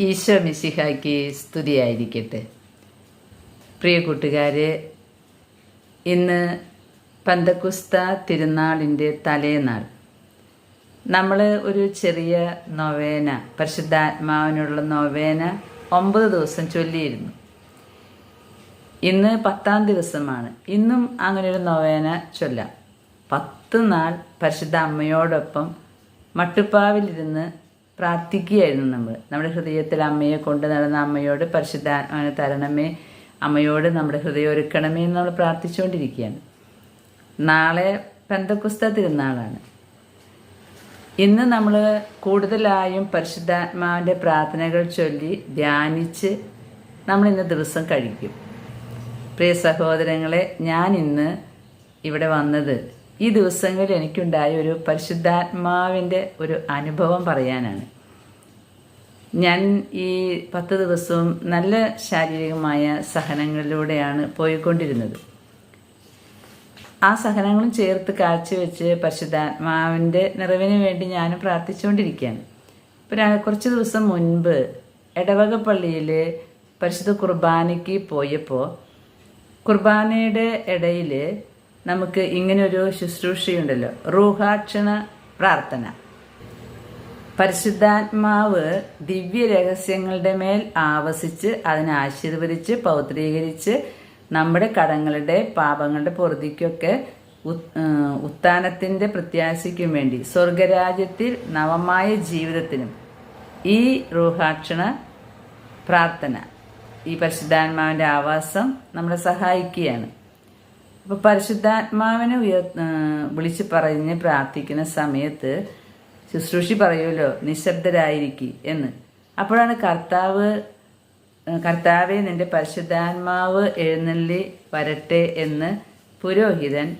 ഈശോ മിശിഹായ്ക്ക് സ്തുതിയായിരിക്കട്ടെ. പ്രിയ കൂട്ടുകാരെ ഇന്ന് പന്തക്കുസ്ത തിരുനാളിന്റെ തലേനാൾ. നമ്മൾ ഒരു ചെറിയ നൊവേന പരിശുദ്ധാത്മാവിനുള്ള നൊവേന ഒമ്പത് ദിവസം ചൊല്ലിയിരുന്നു. ഇന്ന് പത്താം ദിവസമാണ്. ഇന്നും അങ്ങനെ ഒരു നൊവേന ചൊല്ലാം. പത്ത് നാൾ പരിശുദ്ധ അമ്മയോടൊപ്പം മട്ടുപ്പാവിലിരുന്ന് പ്രാർത്ഥിക്കുകയായിരുന്നു നമ്മൾ. നമ്മുടെ ഹൃദയത്തിൽ അമ്മയെ കൊണ്ട് നടന്ന അമ്മയോട് പരിശുദ്ധ തരണമേ. അമ്മയോട് നമ്മുടെ ഹൃദയം ഒരുക്കണമേ എന്ന് നമ്മൾ പ്രാർത്ഥിച്ചുകൊണ്ടിരിക്കുകയാണ്. നാളെ പെന്തക്കുസ്ത തിരുനാളാണ്. ഇന്ന് നമ്മൾ കൂടുതലായും പരിശുദ്ധാത്മാവിന്റെ പ്രാർത്ഥനകൾ ചൊല്ലി ധ്യാനിച്ച് നമ്മൾ ഇന്ന് ദിവസം കഴിക്കും. പ്രിയ സഹോദരങ്ങളെ ഞാൻ ഇന്ന് ഇവിടെ വന്നത് ഈ ദിവസങ്ങളിൽ എനിക്കുണ്ടായ ഒരു പരിശുദ്ധാത്മാവിന്റെ ഒരു അനുഭവം പറയാനാണ്. ഞാൻ ഈ പത്ത് ദിവസവും നല്ല ശാരീരികമായ സഹനങ്ങളിലൂടെയാണ് പോയിക്കൊണ്ടിരുന്നത്. ആ സഹനങ്ങളും ചേർത്ത് കാഴ്ചവെച്ച് പരിശുദ്ധാത്മാവിന്റെ നിറവിന് വേണ്ടി ഞാനും പ്രാർത്ഥിച്ചുകൊണ്ടിരിക്കുകയാണ്. ഇപ്പോൾ കുറച്ച് ദിവസം മുൻപ് ഇടവക പള്ളിയിൽ പരിശുദ്ധ കുർബാനയ്ക്ക് പോയപ്പോൾ കുർബാനയുടെ ഇടയിൽ നമുക്ക് ഇങ്ങനൊരു ശുശ്രൂഷയുണ്ടല്ലോ. റൂഹാക്ഷണ പ്രാർത്ഥന. പരിശുദ്ധാത്മാവ് ദിവ്യ രഹസ്യങ്ങളുടെ മേൽ ആവസിച്ച് അതിനെ ആശീർവദിച്ച് പൗത്രീകരിച്ച് നമ്മുടെ കടങ്ങളുടെ പാപങ്ങളുടെ പൊറുതിക്കൊക്കെ ഉത്ഥാനത്തിന്റെ പ്രത്യാശയ്ക്കും വേണ്ടി സ്വർഗരാജ്യത്തിൽ നവമായ ജീവിതത്തിനും ഈ റൂഹാക്ഷണ പ്രാർത്ഥന ഈ പരിശുദ്ധാത്മാവിന്റെ ആവാസം നമ്മളെ സഹായിക്കുകയാണ്. അപ്പോൾ പരിശുദ്ധാത്മാവിനെ ഉയർ വിളിച്ച് പറഞ്ഞ് പ്രാർത്ഥിക്കുന്ന സമയത്ത് ശുശ്രൂഷി പറയുമല്ലോ നിശബ്ദരായിരിക്കി എന്ന്. അപ്പോഴാണ് കർത്താവ് കർത്താവെ നിന്റെ പരിശുദ്ധാത്മാവ് എഴുന്നള്ളി വരട്ടെ എന്ന് പുരോഹിതൻ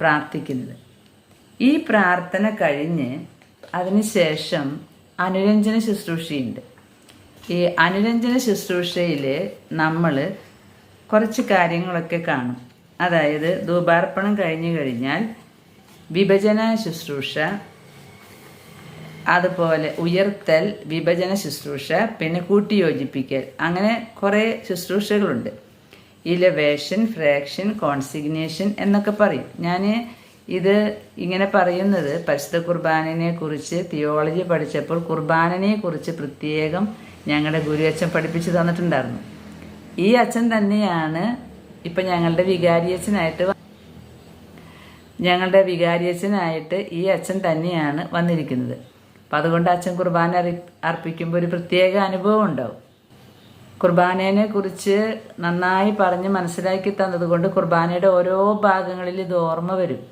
പ്രാർത്ഥിക്കുന്നത്. ഈ പ്രാർത്ഥന കഴിഞ്ഞ് അതിനുശേഷം അനുരഞ്ജന ശുശ്രൂഷയുണ്ട്. ഈ അനുരഞ്ജന ശുശ്രൂഷയിൽ നമ്മൾ കുറച്ച് കാര്യങ്ങളൊക്കെ കാണും. അതായത് ധൂപാർപ്പണം കഴിഞ്ഞു കഴിഞ്ഞാൽ വിഭജന ശുശ്രൂഷ അതുപോലെ ഉയർത്തൽ വിഭജന ശുശ്രൂഷ പിന്നെ കൂട്ടിയോജിപ്പിക്കൽ. അങ്ങനെ കുറേ ശുശ്രൂഷകളുണ്ട്. ഇലവേഷൻ ഫ്രാക്ഷൻ കോൺസിഗ്നേഷൻ എന്നൊക്കെ പറയും. ഞാൻ ഇത് ഇങ്ങനെ പറയുന്നത് പരിശുദ്ധ കുർബാനനെ കുറിച്ച് തിയോളജി പഠിച്ചപ്പോൾ കുർബാനനെ കുറിച്ച് പ്രത്യേകം ഞങ്ങളുടെ ഗുരു അച്ഛൻ പഠിപ്പിച്ചു തന്നിട്ടുണ്ടായിരുന്നു. ഈ അച്ഛൻ തന്നെയാണ് ഇപ്പം ഞങ്ങളുടെ വികാരിയച്ഛനായിട്ട് ഞങ്ങളുടെ വികാരിയച്ഛനായിട്ട് ഈ അച്ഛൻ തന്നെയാണ് വന്നിരിക്കുന്നത്. അപ്പം അതുകൊണ്ട് അച്ഛൻ കുർബാന അർപ്പിക്കുമ്പോൾ ഒരു പ്രത്യേക അനുഭവം ഉണ്ടാവും. കുർബാനേനെ കുറിച്ച് നന്നായി പറഞ്ഞ് മനസ്സിലാക്കി തന്നതുകൊണ്ട് കുർബാനയുടെ ഓരോ ഭാഗങ്ങളിൽ ഇത് ഓർമ്മ വരും.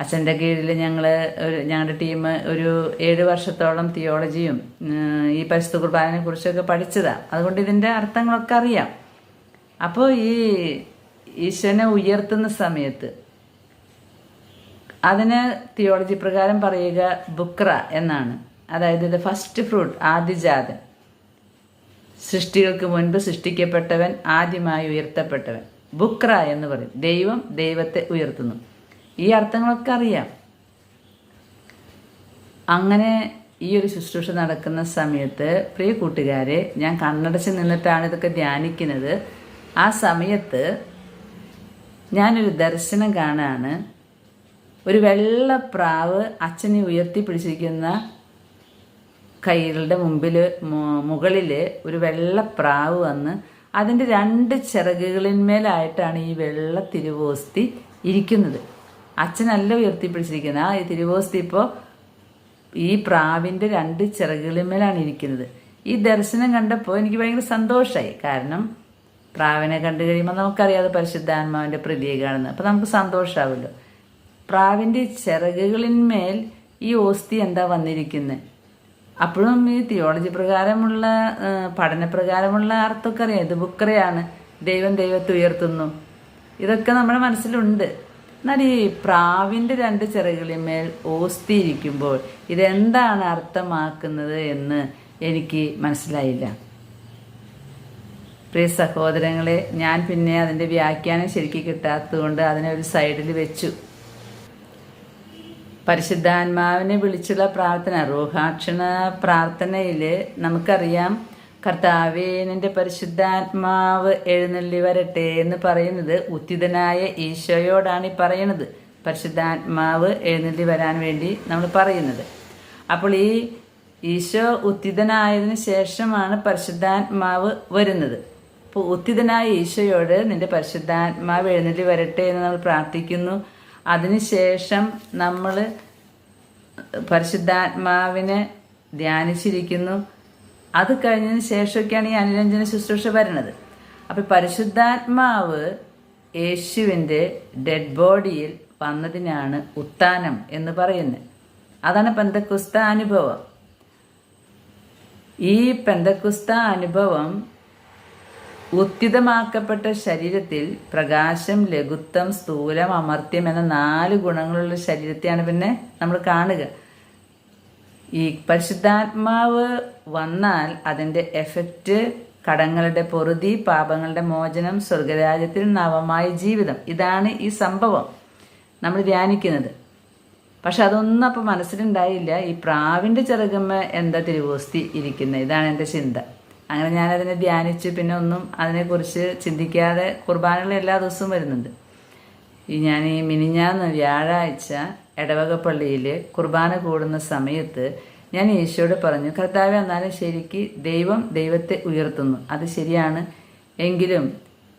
അച്ഛന്റെ കീഴിൽ ഞങ്ങൾ ഒരു ഞങ്ങളുടെ ടീം ഒരു ഏഴ് വർഷത്തോളം തിയോളജിയും ഈ പരിശുദ്ധ കുർബാനയെ കുറിച്ചൊക്കെ പഠിച്ചതാണ് അതുകൊണ്ട് ഇതിന്റെ അർത്ഥങ്ങളൊക്കെ അറിയാം. അപ്പോൾ ഈ ഈശ്വരനെ ഉയർത്തുന്ന സമയത്ത് അതിന് തിയോളജി പ്രകാരം പറയുക ബുക്ര എന്നാണ്. അതായത് ഇത് ഫസ്റ്റ് ഫ്രൂട്ട് ആദിജാതൻ. സൃഷ്ടികൾക്ക് മുൻപ് സൃഷ്ടിക്കപ്പെട്ടവൻ ആദ്യമായി ഉയർത്തപ്പെട്ടവൻ. ബുക്ര എന്ന് പറയും. ദൈവം ദൈവത്തെ ഉയർത്തുന്നു. ഈ അർത്ഥങ്ങളൊക്കെ അറിയാം. അങ്ങനെ ഈ ഒരു ശുശ്രൂഷ നടക്കുന്ന സമയത്ത് പ്രിയ കൂട്ടുകാരെ ഞാൻ കണ്ണടച്ച് നിന്നിട്ടാണ് ഇതൊക്കെ ധ്യാനിക്കുന്നത്. ആ സമയത്ത് ഞാനൊരു ദർശനം കാണാണ്. ഒരു വെള്ളപ്രാവ് അച്ഛനെ ഉയർത്തി പിടിച്ചിരിക്കുന്ന കൈകളുടെ മുമ്പിൽ മുകളിൽ ഒരു വെള്ളപ്രാവ് വന്ന് അതിന്റെ രണ്ട് ചിറകുകളിന്മേലായിട്ടാണ് ഈ വെള്ള തിരുവോസ്തി ഇരിക്കുന്നത്. അച്ഛനല്ല ഉയർത്തിപ്പിടിച്ചിരിക്കുന്നത് ആ തിരുവോസ്തി ഇപ്പോൾ ഈ പ്രാവിന്റെ രണ്ട് ചിറകുകളിന്മേലാണ് ഇരിക്കുന്നത്. ഈ ദർശനം കണ്ടപ്പോൾ എനിക്ക് ഭയങ്കര സന്തോഷമായി കാരണം പ്രാവിനെ കണ്ടു കഴിയുമ്പോൾ നമുക്കറിയാതെ പരിശുദ്ധാത്മാവിന്റെ പ്രതീകമാണെന്ന് അപ്പോൾ നമുക്ക് സന്തോഷമാവുമല്ലോ പ്രാവിന്റെ ചിറകുകളിന്മേൽ ഈ ഓസ്തി എന്താ വന്നിരിക്കുന്നത് അപ്പോഴും ഈ തിയോളജി പ്രകാരമുള്ള പഠനപ്രകാരമുള്ള അർത്ഥമൊക്കെ അറിയാം. ഇത് ബുക്കറയാണ്. ദൈവം ദൈവത്തെ ഉയർത്തുന്നു. ഇതൊക്കെ നമ്മുടെ മനസ്സിലുണ്ട്. എന്നാൽ ഈ പ്രാവിന്റെ രണ്ട് ചിറകുകളിന്മേൽ ഓസ്തി ഇരിക്കുമ്പോൾ ഇതെന്താണ് അർത്ഥമാക്കുന്നത് എന്ന് എനിക്ക് മനസ്സിലായില്ല. പ്രിയ സഹോദരങ്ങളെ ഞാൻ പിന്നെ അതിന്റെ വ്യാഖ്യാനം ശരിക്കും കിട്ടാത്തതുകൊണ്ട് അതിനെ ഒരു സൈഡിൽ വെച്ചു. പരിശുദ്ധാത്മാവിനെ വിളിച്ചുള്ള പ്രാർത്ഥന റൂഹാക്ഷണ പ്രാർത്ഥനയിൽ നമുക്കറിയാം കർത്താവേ നിന്റെ പരിശുദ്ധാത്മാവ് എഴുന്നള്ളി വരട്ടെ എന്ന് പറയുന്നത് ഉത്തിതനായ ഈശോയോടാണ് ഈ പറയുന്നത്. പരിശുദ്ധാത്മാവ് എഴുന്നള്ളി വരാൻ വേണ്ടി നമ്മൾ പറയുന്നത്. അപ്പോൾ ഈ ഈശോ ഉത്തിതനായതിനു ശേഷമാണ് പരിശുദ്ധാത്മാവ് വരുന്നത്. അപ്പോൾ ഉത്തിതനായ ഈശോയോട് നിന്റെ പരിശുദ്ധാത്മാവ് എഴുന്നള്ളി വരട്ടെ എന്ന് നമ്മൾ പ്രാർത്ഥിക്കുന്നു. അതിനുശേഷം നമ്മൾ പരിശുദ്ധാത്മാവിനെ ധ്യാനിച്ചിരിക്കുന്നു. അത് കഴിഞ്ഞതിന് ശേഷമൊക്കെയാണ് ഈ അനുരഞ്ജന ശുശ്രൂഷ വരുന്നത്. അപ്പോൾ പരിശുദ്ധാത്മാവ് യേശുവിന്റെ ഡെഡ് ബോഡിയിൽ വന്നതിനാണ് ഉത്താനം എന്ന് പറയുന്നത്. അതാണ് പെന്തക്കുസ്ത അനുഭവം. ഈ പെന്തക്കുസ്ത അനുഭവം ഉത്തിതമാക്കപ്പെട്ട ശരീരത്തിൽ പ്രകാശം ലഘുത്വം സ്ഥൂലം അമർത്യം എന്ന നാല് ഗുണങ്ങളുള്ള ശരീരത്തെയാണ് പിന്നെ നമ്മൾ കാണുക. ഈ പരിശുദ്ധാത്മാവ് വന്നാൽ അതിന്റെ എഫക്റ്റ് കടങ്ങളുടെ പൊറുതി പാപങ്ങളുടെ മോചനം സ്വർഗരാജ്യത്തിൽ നവമായ ജീവിതം. ഇതാണ് ഈ സംഭവം നമ്മൾ ധ്യാനിക്കുന്നത്. പക്ഷെ അതൊന്നും അപ്പം മനസ്സിലുണ്ടായില്ല. ഈ പ്രാവിന്റെ ചെറുകമ്മ എന്താ തിരുവോസ്തി ഇരിക്കുന്നത്? ഇതാണ് എന്റെ ചിന്ത. അങ്ങനെ ഞാനതിനെ ധ്യാനിച്ച് പിന്നെ ഒന്നും അതിനെക്കുറിച്ച് ചിന്തിക്കാതെ കുർബാനകൾ എല്ലാ ദിവസവും വരുന്നുണ്ട്. ഈ ഞാൻ ഈ മിനിഞ്ഞാന്ന് വ്യാഴാഴ്ച ഇടവക പള്ളിയിൽ കുർബാന കൂടുന്ന സമയത്ത് ഞാൻ ഈശോയോട് പറഞ്ഞു കർത്താവ് എന്നാലും ശരിക്ക് ദൈവം ദൈവത്തെ ഉയർത്തുന്നു. അത് ശരിയാണ്. എങ്കിലും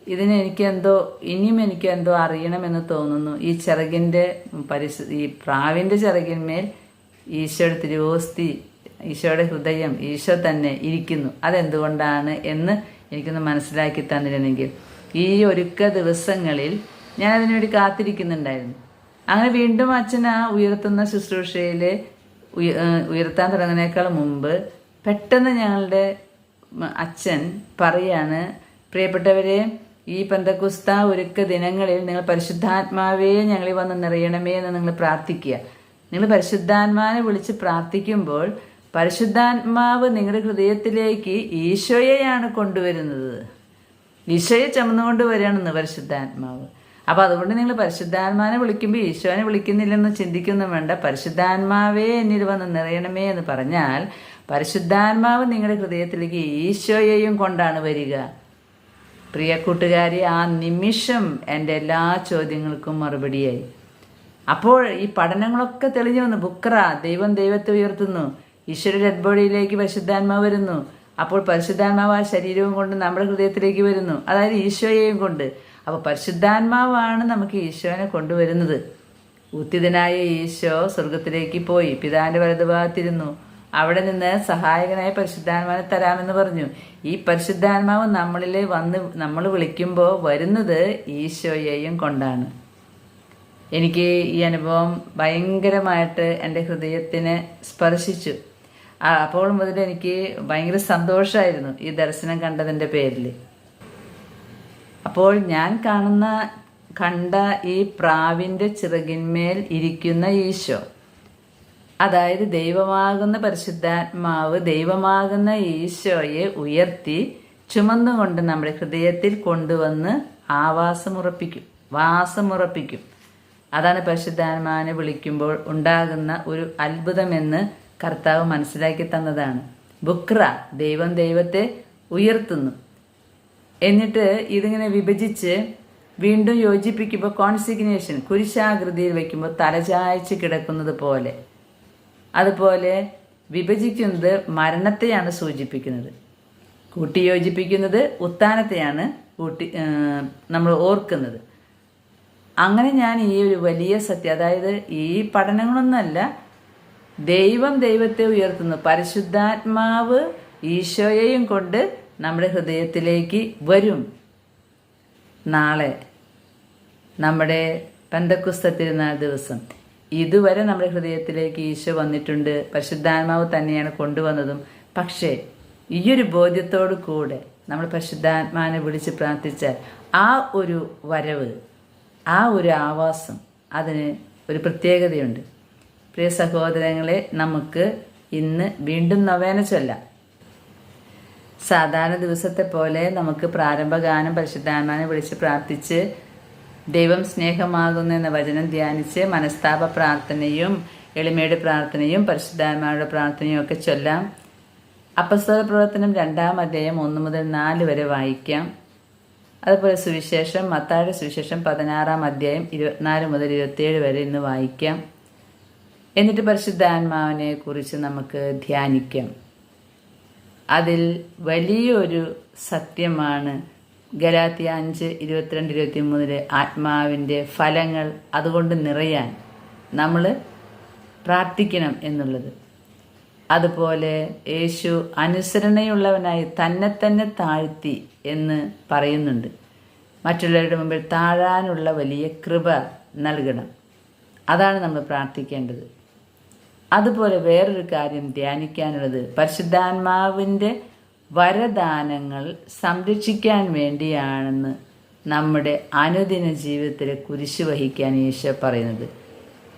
ഇതിന് എനിക്ക് എന്തോ ഇനിയും എനിക്ക് എന്തോ അറിയണമെന്ന് തോന്നുന്നു. ഈ ചിറകിന്റെ പരിശു ഈ പ്രാവിന്റെ ചിറകിന്മേൽ ഈശോയുടെ തിരുവോസ്തി ഈശോയുടെ ഹൃദയം ഈശോ തന്നെ ഇരിക്കുന്നു. അതെന്തുകൊണ്ടാണ് എന്ന് എനിക്കൊന്ന് മനസ്സിലാക്കി തന്നിരുന്നെങ്കിൽ ഈ ഒരുക്ക ദിവസങ്ങളിൽ ഞാൻ അതിനുവേണ്ടി കാത്തിരിക്കുന്നുണ്ടായിരുന്നു. അങ്ങനെ വീണ്ടും അച്ഛൻ ആ ഉയർത്തുന്ന ശുശ്രൂഷയിൽ ഉയർത്താൻ തുടങ്ങുന്നതിനേക്കാൾ മുമ്പ് പെട്ടെന്ന് ഞങ്ങളുടെ അച്ഛൻ പറയാണ് പ്രിയപ്പെട്ടവരെ ഈ പന്തക്കുസ്ത ഒരുക്ക ദിനങ്ങളിൽ നിങ്ങൾ പരിശുദ്ധാത്മാവേ ഞങ്ങളിൽ വന്ന് നിറയണമേ എന്ന് നിങ്ങൾ പ്രാർത്ഥിക്കുക. നിങ്ങൾ പരിശുദ്ധാത്മാവിനെ വിളിച്ച് പ്രാർത്ഥിക്കുമ്പോൾ പരിശുദ്ധാത്മാവ് നിങ്ങളുടെ ഹൃദയത്തിലേക്ക് ഈശോയെയാണ് കൊണ്ടുവരുന്നത്. ഈശോയെ ചുമന്നുകൊണ്ട് വരികയാണെന്ന് പരിശുദ്ധാത്മാവ്. അപ്പോൾ അതുകൊണ്ട് നിങ്ങൾ പരിശുദ്ധാത്മാവിനെ വിളിക്കുമ്പോൾ ഈശോനെ വിളിക്കുന്നില്ലെന്ന് ചിന്തിക്കൊന്നും വേണ്ട. പരിശുദ്ധാത്മാവേ എന്നിൽ വന്ന് നിറയണമേ എന്ന് പറഞ്ഞാൽ പരിശുദ്ധാത്മാവ് നിങ്ങളുടെ ഹൃദയത്തിലേക്ക് ഈശോയെയും കൊണ്ടാണ് വരിക. പ്രിയ കൂട്ടുകാരി ആ നിമിഷം എന്റെ എല്ലാ ചോദ്യങ്ങൾക്കും മറുപടിയായി. അപ്പോൾ ഈ പഠനങ്ങളൊക്കെ തെളിഞ്ഞു വന്നു. ബുക്ര ദൈവം ദൈവത്തെ ഉയർത്തുന്നു. ഈശ്വര ഡെഡ് ബോഡിയിലേക്ക് പരിശുദ്ധാത്മാവ് വരുന്നു. അപ്പോൾ പരിശുദ്ധാത്മാവ് ആ ശരീരവും കൊണ്ട് നമ്മുടെ ഹൃദയത്തിലേക്ക് വരുന്നു. അതായത് ഈശോയെയും കൊണ്ട്. അപ്പോൾ പരിശുദ്ധാത്മാവാണ് നമുക്ക് ഈശോനെ കൊണ്ടുവരുന്നത്. ഉത്തിതനായ ഈശോ സ്വർഗത്തിലേക്ക് പോയി. പിതാവിന്റെ വലതുഭാഗത്തിരുന്നു അവിടെ നിന്ന് സഹായകനായ പരിശുദ്ധാത്മാവിനെ തരാമെന്ന് പറഞ്ഞു. ഈ പരിശുദ്ധാത്മാവ് നമ്മളിൽ വന്ന് നമ്മൾ വിളിക്കുമ്പോൾ വരുന്നത് ഈശോയെയും കൊണ്ടാണ്. എനിക്ക് ഈ അനുഭവം ഭയങ്കരമായിട്ട് എന്റെ ഹൃദയത്തിനെ സ്പർശിച്ചു. അപ്പോൾ മുതൽ എനിക്ക് ഭയങ്കര സന്തോഷമായിരുന്നു ഈ ദർശനം കണ്ടതിന്റെ പേരിൽ. അപ്പോൾ ഞാൻ കാണുന്ന കണ്ട ഈ പ്രാവിന്റെ ചിറകിന്മേൽ ഇരിക്കുന്ന ഈശോ അതായത് ദൈവമാകുന്ന പരിശുദ്ധാത്മാവ് ദൈവമാകുന്ന ഈശോയെ ഉയർത്തി ചുമന്നുകൊണ്ട് നമ്മുടെ ഹൃദയത്തിൽ കൊണ്ടുവന്ന് ആവാസമുറപ്പിക്കും വാസമുറപ്പിക്കും. അതാണ് പരിശുദ്ധാത്മാവിനെ വിളിക്കുമ്പോൾ ഉണ്ടാകുന്ന ഒരു അത്ഭുതമെന്ന് കർത്താവ് മനസ്സിലാക്കി തന്നതാണ്. ബുക്ര ദൈവം ദൈവത്തെ ഉയർത്തുന്നു. എന്നിട്ട് ഇതിങ്ങനെ വിഭജിച്ച് വീണ്ടും യോജിപ്പിക്കുമ്പോൾ കോൺസിഗ്നേഷൻ കുരിശാകൃതിയിൽ വയ്ക്കുമ്പോൾ തലചായ്ച്ച് കിടക്കുന്നത് പോലെ. അതുപോലെ വിഭജിക്കുന്നത് മരണത്തെയാണ് സൂചിപ്പിക്കുന്നത്. കൂട്ടി യോജിപ്പിക്കുന്നത് ഉത്ഥാനത്തെയാണ് കൂട്ടി നമ്മൾ ഓർക്കുന്നത്. അങ്ങനെ ഞാൻ ഈ ഒരു വലിയ സത്യം അതായത് ഈ പഠനങ്ങളൊന്നുമല്ല ദൈവം ദൈവത്തെ ഉയർത്തുന്നു. പരിശുദ്ധാത്മാവ് ഈശോയെയും കൊണ്ട് നമ്മുടെ ഹൃദയത്തിലേക്ക് വരും. നാളെ നമ്മുടെ പന്തക്കുസ്ത തിരുനാൾ ദിവസം. ഇതുവരെ നമ്മുടെ ഹൃദയത്തിലേക്ക് ഈശോ വന്നിട്ടുണ്ട്. പരിശുദ്ധാത്മാവ് തന്നെയാണ് കൊണ്ടുവന്നതും. പക്ഷേ ഈയൊരു ബോധ്യത്തോടു കൂടെ നമ്മൾ പരിശുദ്ധാത്മാവിനെ വിളിച്ച് പ്രാർത്ഥിച്ചാൽ ആ ഒരു വരവ് ആ ഒരു ആവാസം അതിന് ഒരു പ്രത്യേകതയുണ്ട്. പ്രിയ സഹോദരങ്ങളെ നമുക്ക് ഇന്ന് വീണ്ടും നവേന ചൊല്ലാം. സാധാരണ ദിവസത്തെ പോലെ നമുക്ക് പ്രാരംഭഗാനം പരിശുദ്ധാത്മാനെ വിളിച്ച് പ്രാർത്ഥിച്ച് ദൈവം സ്നേഹമാകുന്നു എന്ന വചനം ധ്യാനിച്ച് മനസ്താപ പ്രാർത്ഥനയും എളിമയുടെ പ്രാർത്ഥനയും പരിശുദ്ധാത്മാരുടെ പ്രാർത്ഥനയും ഒക്കെ ചൊല്ലാം. അപ്പസ്തല പ്രവർത്തനം രണ്ടാം അധ്യായം ഒന്ന് മുതൽ നാല് വരെ വായിക്കാം. അതുപോലെ സുവിശേഷം മത്തായുടെ സുവിശേഷം പതിനാറാം അധ്യായം ഇരുപത്തിനാല് മുതൽ ഇരുപത്തിയേഴ് വരെ ഇന്ന് വായിക്കാം. എന്നിട്ട് പരിശുദ്ധാത്മാവിനെ കുറിച്ച് നമുക്ക് ധ്യാനിക്കാം. അതിൽ വലിയൊരു സത്യമാണ്. ഗലാത്തിയ അഞ്ച് ഇരുപത്തിരണ്ട് ഇരുപത്തി മൂന്നിലെ ആത്മാവിന്റെ ഫലങ്ങൾ അതുകൊണ്ട് നിറയാൻ നമ്മൾ പ്രാർത്ഥിക്കണം എന്നുള്ളത്. അതുപോലെ യേശു അനുസരണയുള്ളവനായി തന്നെ തന്നെ താഴ്ത്തി എന്ന് പറയുന്നുണ്ട്. മറ്റുള്ളവരുടെ മുമ്പിൽ താഴാനുള്ള വലിയ കൃപ നൽകണം. അതാണ് നമ്മൾ പ്രാർത്ഥിക്കേണ്ടത്. അതുപോലെ വേറൊരു കാര്യം ധ്യാനിക്കാനുള്ളത്. പരിശുദ്ധാത്മാവിന്റെ വരദാനങ്ങൾ സംരക്ഷിക്കാൻ വേണ്ടിയാണെന്ന് നമ്മുടെ അനുദിന ജീവിതത്തിൽ കുരിശ് വഹിക്കാൻ ഈശോ പറയുന്നത്.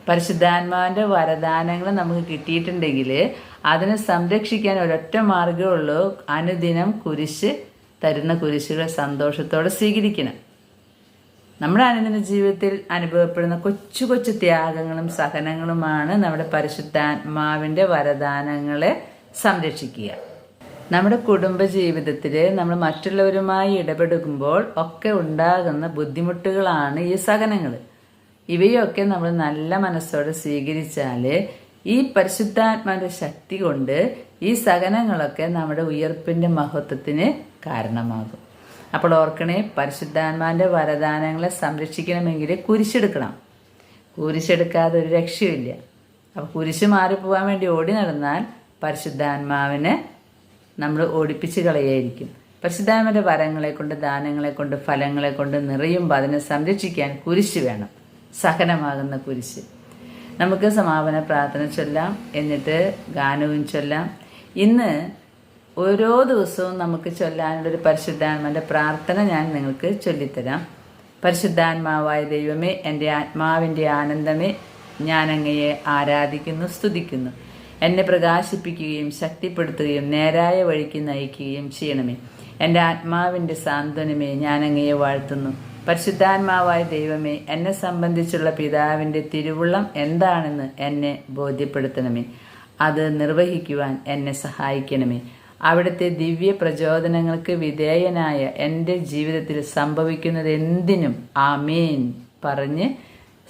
പരിശുദ്ധാത്മാവിന്റെ വരദാനങ്ങൾ നമുക്ക് കിട്ടിയിട്ടുണ്ടെങ്കിൽ അതിനെ സംരക്ഷിക്കാൻ ഒരൊറ്റ മാർഗമുള്ളൂ അനുദിനം കുരിശ് തരുന്ന കുരിശുകൾ സന്തോഷത്തോടെ സ്വീകരിക്കണം. നമ്മുടെ അനുദിന ജീവിതത്തിൽ അനുഭവപ്പെടുന്ന കൊച്ചു കൊച്ചു ത്യാഗങ്ങളും സഹനങ്ങളുമാണ് നമ്മുടെ പരിശുദ്ധാത്മാവിന്റെ വരദാനങ്ങളെ സംരക്ഷിക്കുക. നമ്മുടെ കുടുംബ ജീവിതത്തിൽ നമ്മൾ മറ്റുള്ളവരുമായി ഇടപെടുമ്പോൾ ഒക്കെ ഉണ്ടാകുന്ന ബുദ്ധിമുട്ടുകളാണ് ഈ സഹനങ്ങൾ ഇവയൊക്കെ നമ്മൾ നല്ല മനസ്സോടെ സ്വീകരിച്ചാൽ ഈ പരിശുദ്ധാത്മാവിന്റെ ശക്തി കൊണ്ട് ഈ സഹനങ്ങളൊക്കെ നമ്മുടെ ഉയർപ്പിന്റെ മഹത്വത്തിന് കാരണമാകും. അപ്പോൾ ഓർക്കണേ പരിശുദ്ധാത്മാവിന്റെ വരദാനങ്ങളെ സംരക്ഷിക്കണമെങ്കിൽ കുരിശെടുക്കണം. കുരിശെടുക്കാതെ ഒരു രക്ഷയുമില്ല. അപ്പോൾ കുരിശ് മാറിപ്പോവാൻ വേണ്ടി ഓടി നടന്നാൽ പരിശുദ്ധാത്മാവിനെ നമ്മൾ ഓടിപ്പിച്ച് കളയായിരിക്കും. പരിശുദ്ധാത്മാവിന്റെ വരങ്ങളെ കൊണ്ട് ദാനങ്ങളെ കൊണ്ട് ഫലങ്ങളെ കൊണ്ട് നിറയുമ്പോൾ അതിനെ സംരക്ഷിക്കാൻ കുരിശ് വേണം. സഹനമാകുന്ന കുരിശ്. നമുക്ക് സമാപന പ്രാർത്ഥന ചൊല്ലാം എന്നിട്ട് ഗാനവും ചൊല്ലാം. ഇന്ന് ഓരോ ദിവസവും നമുക്ക് ചൊല്ലാനുള്ള ഒരു പരിശുദ്ധാത്മാന്റെ പ്രാർത്ഥന ഞാൻ നിങ്ങൾക്ക് ചൊല്ലിത്തരാം. പരിശുദ്ധാത്മാവായ ദൈവമേ എന്റെ ആത്മാവിന്റെ ആനന്ദമേ ഞാൻ അങ്ങയെ ആരാധിക്കുന്നു സ്തുതിക്കുന്നു. എന്നെ പ്രകാശിപ്പിക്കുകയും ശക്തിപ്പെടുത്തുകയും നേരായ വഴിക്ക് നയിക്കുകയും ചെയ്യണമേ. എന്റെ ആത്മാവിന്റെ സാന്ത്വനമേ ഞാൻ അങ്ങയെ വാഴ്ത്തുന്നു. പരിശുദ്ധാത്മാവായ ദൈവമേ എന്നെ സംബന്ധിച്ചുള്ള പിതാവിന്റെ തിരുവുള്ളം എന്താണെന്ന് എന്നെ ബോധ്യപ്പെടുത്തണമേ. അത് നിർവഹിക്കുവാൻ എന്നെ സഹായിക്കണമേ. അവിടുത്തെ ദിവ്യ പ്രചോദനങ്ങൾക്ക് വിധേയനായ എന്റെ ജീവിതത്തിൽ സംഭവിക്കുന്നത് എന്തിനും ആമേൻ പറഞ്ഞ്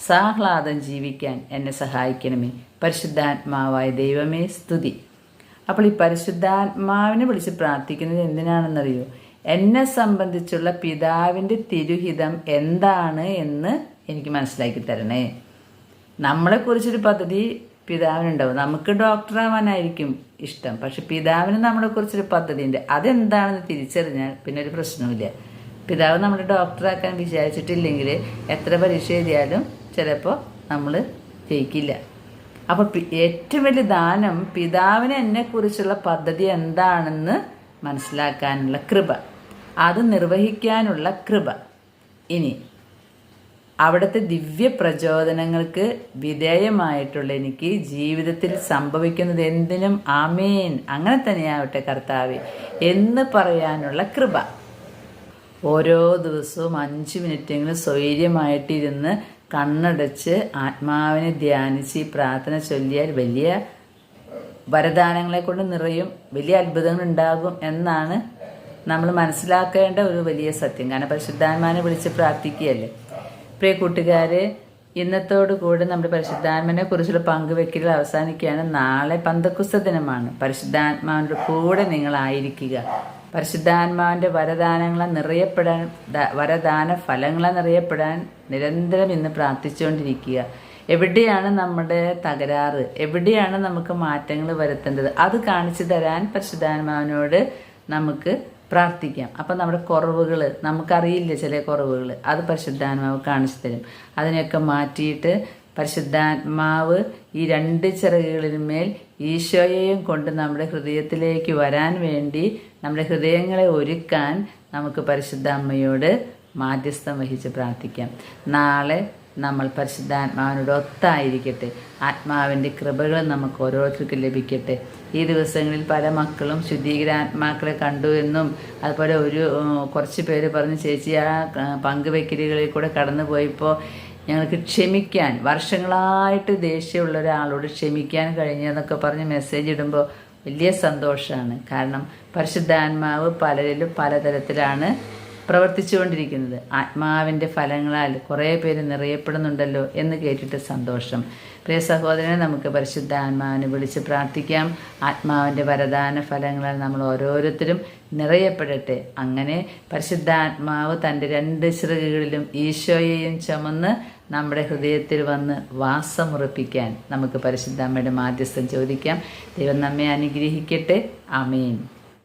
സാഹ്ലാദം ജീവിക്കാൻ എന്നെ സഹായിക്കണമേ. പരിശുദ്ധാത്മാവായ ദൈവമേ സ്തുതി. അപ്പോൾ ഈ പരിശുദ്ധാത്മാവിനെ വിളിച്ച് പ്രാർത്ഥിക്കുന്നത് എന്തിനാണെന്നറിയോ? എന്നെ സംബന്ധിച്ചുള്ള പിതാവിന്റെ തിരുഹിതം എന്താണ് എന്ന് എനിക്ക് മനസ്സിലാക്കി തരണേ. നമ്മളെക്കുറിച്ചൊരു പദ്ധതി പിതാവിനുണ്ടാവും. നമുക്ക് ഡോക്ടറാവാനായിരിക്കും ഇഷ്ടം. പക്ഷെ പിതാവിന് നമ്മളെ കുറിച്ചൊരു പദ്ധതി ഉണ്ട് അതെന്താണെന്ന് തിരിച്ചറിഞ്ഞാൽ പിന്നെ ഒരു പ്രശ്നവുമില്ല. പിതാവ് നമ്മൾ ഡോക്ടറാക്കാൻ വിചാരിച്ചിട്ടില്ലെങ്കിൽ എത്ര പരീക്ഷ എഴുതിയാലും ചിലപ്പോൾ നമ്മൾ ജയിക്കില്ല. അപ്പോൾ ഏറ്റവും വലിയ ദാനം പിതാവിന് എന്നെക്കുറിച്ചുള്ള പദ്ധതി എന്താണെന്ന് മനസ്സിലാക്കാനുള്ള കൃപ. അത് നിർവഹിക്കാനുള്ള കൃപ. ഇനി അവിടുത്തെ ദിവ്യ പ്രചോദനങ്ങൾക്ക് വിധേയമായിട്ടുള്ള എനിക്ക് ജീവിതത്തിൽ സംഭവിക്കുന്നത് എന്തിനും ആമേൻ. അങ്ങനെ തന്നെയാവട്ടെ കർത്താവ് എന്ന് പറയാനുള്ള കൃപ. ഓരോ ദിവസവും അഞ്ച് മിനിറ്റെങ്കിലും സ്വൈര്യമായിട്ടിരുന്ന് കണ്ണടച്ച് ആത്മാവിനെ ധ്യാനിച്ച് പ്രാർത്ഥന ചൊല്ലിയാൽ വലിയ വരദാനങ്ങളെ കൊണ്ട് നിറയും വലിയ അത്ഭുതങ്ങൾ ഉണ്ടാകും എന്നാണ് നമ്മൾ മനസ്സിലാക്കേണ്ട ഒരു വലിയ സത്യം. കാരണം പരിശുദ്ധാത്മാനെ വിളിച്ച് പ്രാർത്ഥിക്കുകയല്ലേ? പ്രിയ കൂട്ടുകാരെ ഇന്നത്തോടു കൂടെ നമ്മുടെ പരിശുദ്ധാത്മനെ കുറിച്ചുള്ള പങ്കുവെക്കൽ അവസാനിക്കുകയാണ്. നാളെ പന്തക്കുസ്ത ദിനമാണ്. പരിശുദ്ധാത്മാവിന്റെ കൂടെ നിങ്ങൾ ആയിരിക്കുക പരിശുദ്ധാത്മാവിന്റെ വരദാനങ്ങളെ നിറയപ്പെടാൻ വരദാന ഫലങ്ങളെ നിറയപ്പെടാൻ നിരന്തരം ഇന്ന് പ്രാർത്ഥിച്ചുകൊണ്ടിരിക്കുക. എവിടെയാണ് നമ്മുടെ തകരാറ്? എവിടെയാണ് നമുക്ക് മാറ്റങ്ങൾ വരുത്തേണ്ടത്? അത് കാണിച്ചു തരാൻ പരിശുദ്ധാത്മാവിനോട് നമുക്ക് പ്രാർത്ഥിക്കാം. അപ്പം നമ്മുടെ കുറവുകൾ നമുക്കറിയില്ല ചില കുറവുകൾ അത് പരിശുദ്ധാത്മാവ് കാണിച്ചു തരും. അതിനെയൊക്കെ മാറ്റിയിട്ട് പരിശുദ്ധാത്മാവ് ഈ രണ്ട് ചിറകുകളിന്മേൽ ഈശോയെയും കൊണ്ട് നമ്മുടെ ഹൃദയത്തിലേക്ക് വരാൻ വേണ്ടി നമ്മുടെ ഹൃദയങ്ങളെ ഒരുക്കാൻ നമുക്ക് പരിശുദ്ധ അമ്മയോട് മാധ്യസ്ഥം വഹിച്ച് പ്രാർത്ഥിക്കാം. നാളെ നമ്മൾ പരിശുദ്ധാത്മാവിനോട് ഒത്തായിരിക്കട്ടെ. ആത്മാവിന്റെ കൃപകൾ നമുക്ക് ഓരോരുത്തർക്കും ലഭിക്കട്ടെ. ഈ ദിവസങ്ങളിൽ പല മക്കളും ശുദ്ധീകര ആത്മാക്കളെ കണ്ടു എന്നും അതുപോലെ ഒരു കുറച്ച് പേര് പറഞ്ഞ് ചേച്ചി ആ പങ്കുവെക്കലുകളിൽ കൂടെ കടന്നു പോയപ്പോൾ ഞങ്ങൾക്ക് ക്ഷമിക്കാൻ വർഷങ്ങളായിട്ട് ദേഷ്യമുള്ള ഒരാളോട് ക്ഷമിക്കാൻ കഴിഞ്ഞെന്നൊക്കെ പറഞ്ഞ് മെസ്സേജ് ഇടുമ്പോൾ വലിയ സന്തോഷമാണ്. കാരണം പരിശുദ്ധാത്മാവ് പലരിലും പലതരത്തിലാണ് പ്രവർത്തിച്ചുകൊണ്ടിരിക്കുന്നത്. ആത്മാവിന്റെ ഫലങ്ങളാൽ കുറേ പേര് നിറയപ്പെടുന്നുണ്ടല്ലോ എന്ന് കേട്ടിട്ട് സന്തോഷം. പ്രിയ സഹോദരനെ നമുക്ക് പരിശുദ്ധ ആത്മാവിനെ വിളിച്ച് പ്രാർത്ഥിക്കാം. ആത്മാവിന്റെ വരദാന ഫലങ്ങളാൽ നമ്മൾ ഓരോരുത്തരും നിറയപ്പെടട്ടെ. അങ്ങനെ പരിശുദ്ധ ആത്മാവ് തന്റെ രണ്ട് ചിറകുകളിലും ഈശോയെയും ചുമന്ന് നമ്മുടെ ഹൃദയത്തിൽ വന്ന് വാസമുറപ്പിക്കാൻ നമുക്ക് പരിശുദ്ധ അമ്മയുടെ മാധ്യസ്ഥം ചോദിക്കാം. ദൈവം നമ്മെ അനുഗ്രഹിക്കട്ടെ. ആമേൻ.